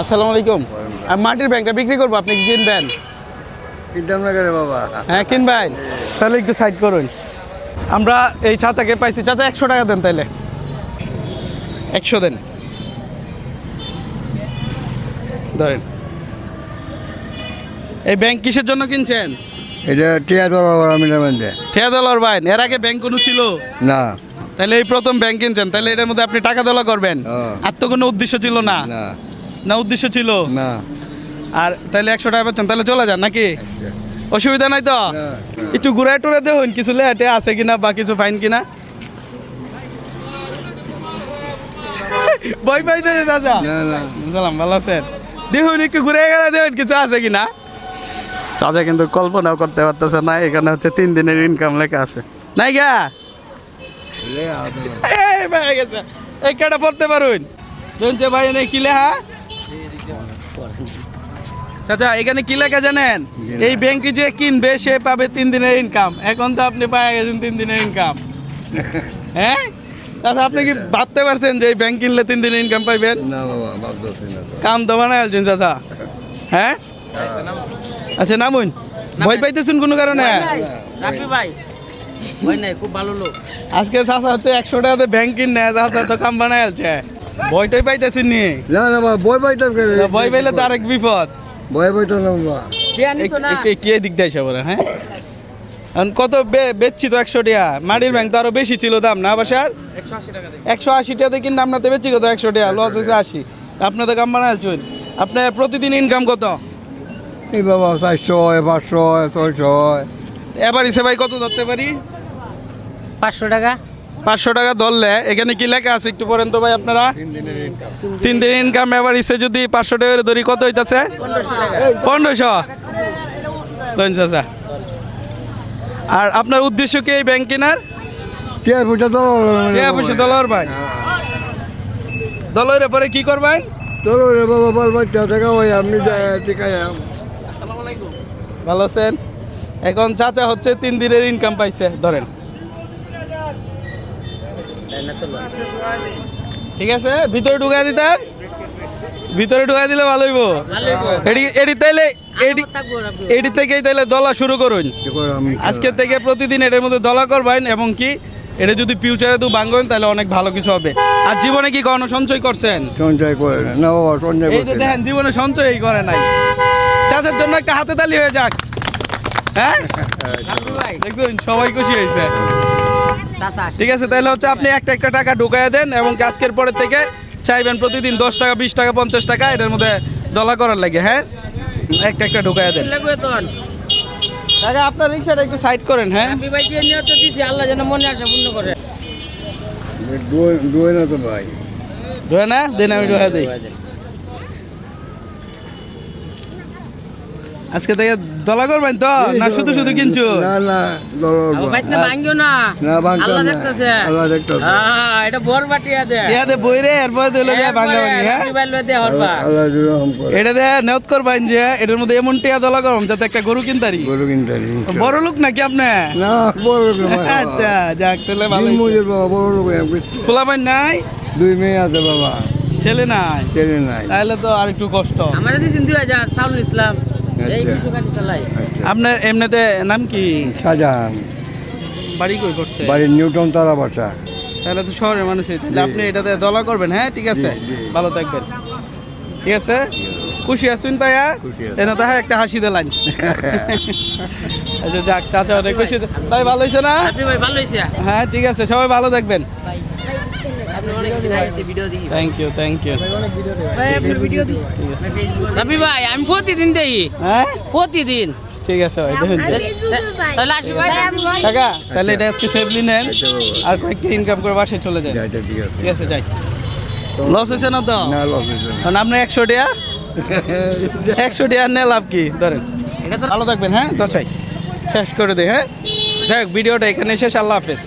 আসসালামু আলাইকুম। মাটির ব্যাংকটা বিক্রি করব আপনি কিনবেন? কিনতাম না করে বাবা। হ্যাঁ কিনবেন। তাহলে একটু সাইড করুন। আমরা এই ছাতাকে পাইছি। চাচা একশো টাকা দেন তাইলে। একশো দেন। ধরেন। এই ব্যাংক কিসের জন্য কিনছেন? এটা টিয়া তো বাবা আমি মধ্যে ঠেয়া দলার বাইন এর আগে ব্যাংক কোনো ছিল? না। তাহলে এই প্রথম ব্যাংক কিনছেন। তাহলে এটার মধ্যে আপনি টাকা দলা করবেন। আর তো কোনো উদ্দেশ্য ছিল না। না উদ্দেশ্য ছিল? না। আর তাহলে একশো টাকা পাচ্ছেন তাহলে চলে যান নাকি? অসুবিধা নাই তো। একটু ঘুরে টুরে দেখুন কিছু লেটে আছে কিনা বা কিছু ফাইন কিনা। বই পাইতে চাচা। সালাম ভালো আছেন? দেখুন একটু ঘুরে গেলে দেখুন কিছু আছে কিনা। চাচা কিন্তু কল্পনাও করতে পারতেছে না এখানে হচ্ছে তিন দিনের ইনকাম লেখা আছে। নাই গা? এই গেছে। এই কেটা পড়তে পারুন? শুনছে ভাই এনে কি লেখা? চাচা এখানে কি লেখা জানেন? এই ব্যাংকে যে কিনবে সে পাবে তিন দিনের ইনকাম এখন তো আপনি পায়ে গেছেন তিন দিনের ইনকাম হ্যাঁ? চাচা আপনি কি ভাবতে পারছেন যে এই ব্যাংক কিনলে তিন দিনের ইনকাম পাইবেন? না বাবা কাম তো বানায় আলছেন চাচা। হ্যাঁ? আচ্ছা নামুন। ভয় পাইতেছেন কোনো কারণে? রাফি ভাই ওই নাই খুব ভালো লোক। আজকে চাচা হচ্ছে একশো টাকাতে ব্যাংক কিনে চাচা তো কাম বানায় আলছে। ভয়টাই পাইতেছেন। নি না না বাবা বই পাইতাম করে ভয় পাইলে তো আরেক বিপদ। বই পাইতাম না তো একটু একটু এদিক দিয়ে সবার হ্যাঁ? এখন কত বে- বেচছি তো একশো টাকা মাটির ব্যাংক তো আরও বেশি ছিল দাম না বাসার? একশো আশি টাকাতে কিনে আপনাদের বেচছি কত? একশো টাকা লস হয়েছে আশি। আপনাদের কাম বানাচ্ছেন আপনার প্রতিদিন ইনকাম কত? এই বাবা চারশো পাঁচশো ছয়শো এবার হিসেবে ভাই কত ধরতে পারি? পাঁচশো টাকা। পাঁচশো টাকা ধরলে এখানে কি লেখা আছে একটু পরেন তো ভাই আপনারা? তিন দিনের ইনকাম এবার ইসে যদি পাঁচশো টাকা ধরি কত হইতাছে? পনেরোশো। চাচা। আর আপনার উদ্দেশ্য কি এই ব্যাংক কেনার? পয়সা দলর ভাই। দলের পরে কি করবেন? ভালো আছেন? এখন চাচা হচ্ছে তিন দিনের ইনকাম পাইছে ধরেন। ঠিক আছে ভিতরে ঢুকাই দিতাম ভিতরে ঢুকাই দিলে ভালো হইব। এডি এডি তাইলে এডি এডি থেকেই তাইলে দলা শুরু করুন। আজকে থেকে প্রতিদিন এটার মধ্যে দলা করবেন এবং কি এটা যদি ফিউচারে তো ভাঙবেন তাহলে অনেক ভালো কিছু হবে। আর জীবনে কি কখনো সঞ্চয় করছেন? সঞ্চয় করে না সঞ্চয় এই যে দেখেন জীবনে সঞ্চয়ই করে নাই। চাষের জন্য একটা হাতে তালি হয়ে যাক। হ্যাঁ? দেখুন সবাই খুশি হয়েছে। ঠিক আছে তাহলে হচ্ছে আপনি একটা একটা টাকা ঢুকাই দেন এবং আজকের পরের থেকে চাইবেন প্রতিদিন দশ টাকা বিশ টাকা পঞ্চাশ টাকা এটার মধ্যে দলা করার লাগে হ্যাঁ? একটা একটা ঢুকাই দেন। কাকা আপনার রিক্সাটা একটু সাইড করেন হ্যাঁ? আল্লাহ যেন মনে আসে পূর্ণ করে। ডুয়ে- ডুয়ে না তো ভাই। ঢুকে না? দেন আমি ঢুকাই দিই। আজকে থেকে দলা করবেন তো? না শুধু শুধু কিনছো? না না আমার না ভাঙ্গিও না। আল্লাহ দেখতেছে। আল্লাহ দেখতেছে। হ্যাঁ এটা বর বাটিয়া দে। ইয়াতে বই রে এরপরে দিলে যে ভাঙা ভাঙি হ্যাঁ? ভাই দে আল্লাহ রহম করে। এটা দে নেওত করবেন যে এটার মধ্যে এমন টিয়া দলা করম যাতে একটা গরু কিনতারি। গরু কিনতে পারি, বড় লোক নাকি আপনি? না বড় লোক না আচ্ছা যাক তাহলে। ভালো দিন মজুর বাবা বড় লোক। খোলা পাই নাই? দুই মেয়ে আছে বাবা। ছেলে নাই? ছেলে নাই। তাহলে তো আর একটু কষ্ট। আমার দিয়েছেন দুই হাজার সাউল ইসলাম। আচ্ছা। আচ্ছা। আপনার এমনিতে নাম কি? শাহজাহান। বাড়ি কই করছে? বাড়ির নিউটন তারা বাসা তাহলে তো শহরের মানুষই তাহলে আপনি এটাতে দলা করবেন হ্যাঁ? ঠিক আছে। ভালো থাকবেন। ঠিক আছে? খুশি আছেন ভাইয়া। এনে তাহা একটা হাসি দিলাম আচ্ছা যাক চাচা অনেক খুশি। ভাই ভালো হয়েছে না? ভাই ভালো হয়েছে হ্যাঁ ঠিক আছে। সবাই ভালো থাকবেন। থ্যাংক ইউ থ্যাংক ইউ ঠিক আছে রাফি ভাই আমি প্রতিদিন দেই হ্যাঁ? প্রতিদিন। ঠিক আছে ভাই দেখুন। তাহলে আসি ভাই। কাকা তাহলে এটা আজকে সেফলি নেন। আর কয়েকটা ইনকাম করে বাসায় চলে যায় ঠিক আছে। যাই। লস হয়েছে না তো? না লস হয়েছে কারণ আপনার একশো টাকা একশো টাকা নিয়ে লাভ কি? ধরেন। ভালো থাকবেন হ্যাঁ? দশাই শেষ করে দে হ্যাঁ? যাই হোক ভিডিওটা এখানে শেষ। আল্লাহ হাফেজ।